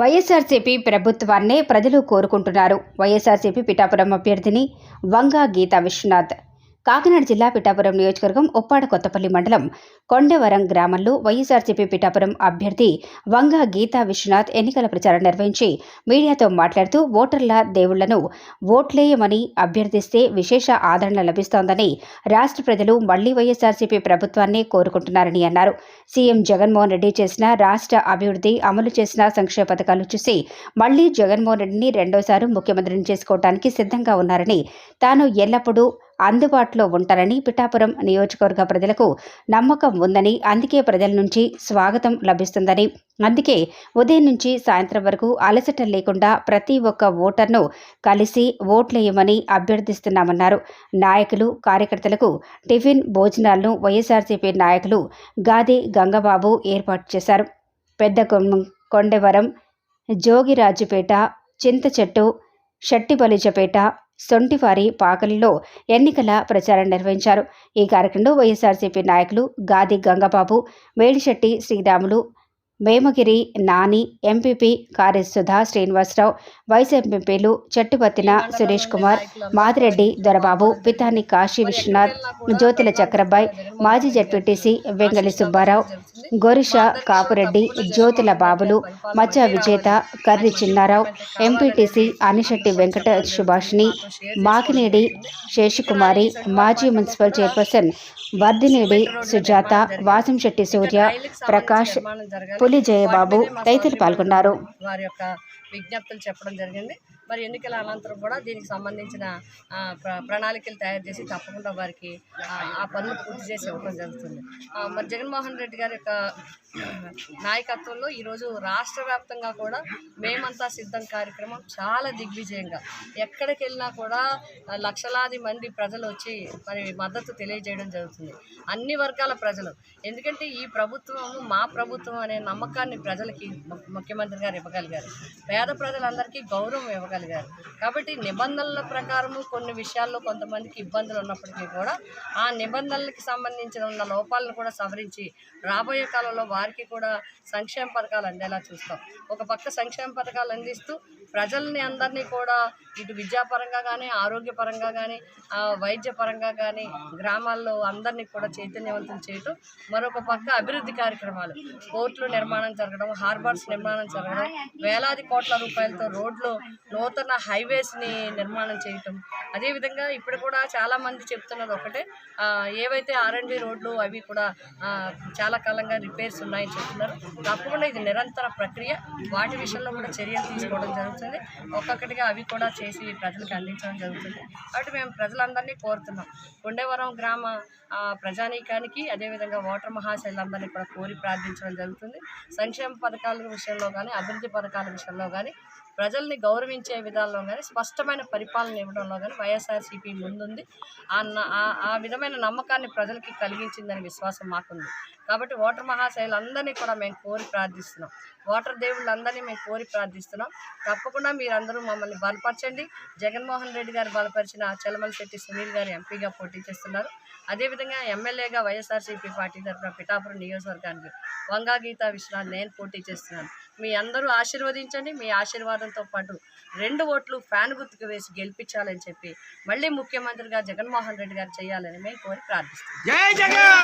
వైఎస్ఆర్సీపీ ప్రభుత్వాన్నే ప్రజలు కోరుకుంటున్నారు. వైఎస్ఆర్సీపీ పిఠాపురం అభ్యర్థిని వంగా గీతా విశ్వనాథ్. కాకినాడ జిల్లా పిఠాపురం నియోజకవర్గం ఉప్పాడ కొత్తపల్లి మండలం కొండవరం గ్రామంలో వైఎస్ఆర్సీపీ పిఠాపురం అభ్యర్థి వంగా గీతా విశ్వనాథ్ ఎన్నికల ప్రచారం నిర్వహించి మీడియాతో మాట్లాడుతూ ఓటర్ల దేవుళ్ళను ఓట్లేయమని అభ్యర్థిస్తే విశేష ఆదరణ లభిస్తోందని రాష్ట్ర ప్రజలు మళ్ళీ వైఎస్ఆర్సీపీ ప్రభుత్వాన్ని కోరుకుంటున్నారని అన్నారు. సీఎం జగన్మోహన్ రెడ్డి చేసిన రాష్ట్ర అభివృద్ధి అమలు చేసిన సంక్షేమ పథకాలు చూసి మళ్ళీ జగన్మోహన్ రెడ్డిని రెండోసారి ముఖ్యమంత్రిని చేసుకోవడానికి సిద్ధంగా ఉన్నారని తాను ఎల్లప్పుడూ అందుబాటులో ఉంటారని పిఠాపురం నియోజకవర్గ ప్రజలకు నమ్మకం ఉందని అందుకే ప్రజల నుంచి స్వాగతం లభిస్తుందని. అందుకే ఉదయం నుంచి సాయంత్రం వరకు అలసట లేకుండా ప్రతి ఒక్క ఓటర్ను కలిసి ఓట్లేయమని అభ్యర్థిస్తున్నామన్నారు. నాయకులు కార్యకర్తలకు టిఫిన్ భోజనాలను వైఎస్ఆర్సీపీ నాయకులు గాది గంగబాబు ఏర్పాటు చేశారు. పెద్ద కొండవరం జోగిరాజుపేట చింతచెట్టు షట్టిబలిజపేట సొంటివారి పాకలిలో ఎన్నికల ప్రచారం నిర్వహించారు. ఈ కార్యక్రమంలో వైఎస్ఆర్సీపీ నాయకులు గాది గంగబాబు మేడిశెట్టి శ్రీరాములు మేమగిరి నాని ఎంపీపీ కార్యసుధా శ్రీనివాసరావు వైస్ ఎంపీలు చెట్టుపత్తిన సురేష్ కుమార్ మాదిరెడ్డి దొరబాబు పితాని కాశీ విశ్వనాథ్ జ్యోతిల చక్రబాయ్ మాజీ జడ్పీటీసీ వెంగళి సుబ్బారావు గోరిష కాపురెడ్డి జ్యోతుల బాబులు మచ్చ విజేత కర్రి చిన్నారావు ఎంపీటీసీ అనిశెట్టి వెంకట సుభాషిణి మాకినేడి శేషకుమారి మాజీ మున్సిపల్ చైర్పర్సన్ వర్ధినేడి సుజాత వాసంశెట్టి సూర్య ప్రకాష్ పులి జయబాబు తదితరులు పాల్గొన్నారు. వారి యొక్క విజ్ఞప్తులు చెప్పడం జరిగింది. మరి ఎన్నికల అనంతరం కూడా దీనికి సంబంధించిన ప్ర ప్రణాళికలు తయారు చేసి తప్పకుండా వారికి ఆ, పనులు పూర్తి చేసి ఇవ్వడం జరుగుతుంది. మరి జగన్మోహన్ రెడ్డి గారి యొక్క నాయకత్వంలో ఈరోజు రాష్ట్ర వ్యాప్తంగా కూడా మేమంతా సిద్ధం కార్యక్రమం చాలా దిగ్విజయంగా. ఎక్కడికి వెళ్ళినా కూడా లక్షలాది మంది ప్రజలు వచ్చి మరి మద్దతు తెలియజేయడం జరుగుతుంది. అన్ని వర్గాల ప్రజలు. ఎందుకంటే ఈ ప్రభుత్వము మా ప్రభుత్వం అనే నమ్మకాన్ని ప్రజలకి ముఖ్యమంత్రి గారు ఇవ్వగలిగారు. పేద ప్రజలందరికీ గౌరవం ఇవ్వగలిగారు. కాబట్టి నిబంధనల ప్రకారము కొన్ని విషయాల్లో కొంతమందికి ఇబ్బందులు ఉన్నప్పటికీ కూడా ఆ నిబంధనలకి సంబంధించిన ఉన్న లోపాలను కూడా సవరించి రాబోయే కాలంలో వారికి కూడా సంక్షేమ పథకాలు అందేలా చూస్తాం. ఒక పక్క సంక్షేమ పథకాలు అందిస్తూ ప్రజల్ని అందరినీ కూడా ఇటు విద్యాపరంగా కానీ ఆరోగ్యపరంగా కానీ వైద్యపరంగా కానీ గ్రామాల్లో అందరినీ కూడా చైతన్యవంతం చేయటం మరొక పక్క అభివృద్ధి కార్యక్రమాలు. పోర్టులు నిర్మాణం జరగడం హార్బర్స్ నిర్మాణం జరగడం వేలాది కోట్ల రూపాయలతో రోడ్లు నూతన హైవేస్ని నిర్మాణం చేయటం. అదేవిధంగా ఇప్పుడు కూడా చాలామంది చెప్తున్నది ఒకటే ఏవైతే ఆర్ఎండి రోడ్లు అవి కూడా చాలా కాలంగా రిపేర్స్ ఉన్నాయని చెప్తున్నారు. తప్పకుండా ఇది నిరంతర ప్రక్రియ. వాటి విషయంలో కూడా చర్యలు తీసుకోవడం జరుగుతుంది. ఒక్కొక్కటిగా అవి కూడా చేసి ప్రజలకు అందించడం జరుగుతుంది. కాబట్టి మేము ప్రజలందరినీ కోరుతున్నాం. కొండేవరం గ్రామ ప్రజానీకానికి అదేవిధంగా ఓటర్ మహాశైలందరినీ కూడా కోరి ప్రార్థించడం జరుగుతుంది. సంక్షేమ పథకాల విషయంలో కానీ అభివృద్ధి పథకాల విషయంలో కానీ ప్రజల్ని గౌరవించే విధాల్లో కానీ స్పష్టమైన పరిపాలన ఇవ్వడంలో కానీ వైఎస్ఆర్సీపీ ముందుంది. ఆ ఆ- ఆ విధమైన నమ్మకాన్ని ప్రజలకి కలిగించిందని విశ్వాసం మాకుంది. కాబట్టి ఓటర్ మహాశైలందరినీ కూడా మేము కోరి ప్రార్థిస్తున్నాం. ఓటర్ దేవుళ్ళందరినీ మేము కోరి ప్రార్థిస్తున్నాం. తప్పకుండా మీరందరూ మమ్మల్ని బలపరచండి. జగన్మోహన్ రెడ్డి గారు బలపరిచిన చలమల శెట్టి సునీల్ గారు ఎంపీగా పోటీ చేస్తున్నారు. అదేవిధంగా ఎమ్మెల్యేగా వైఎస్ఆర్సీపీ పార్టీ తరఫున పిఠాపురం నియోజకవర్గానికి వంగా గీతా విశ్వనాథ్ నేను పోటీ చేస్తున్నాను. మీ అందరూ ఆశీర్వదించండి. మీ ఆశీర్వాదంతో పాటు రెండు ఓట్లు ఫ్యాన్ గుర్తుకు వేసి గెలిపించాలని చెప్పి మళ్ళీ ముఖ్యమంత్రిగా జగన్మోహన్ రెడ్డి గారు చేయాలని మేము కోరి ప్రార్థిస్తున్నాం.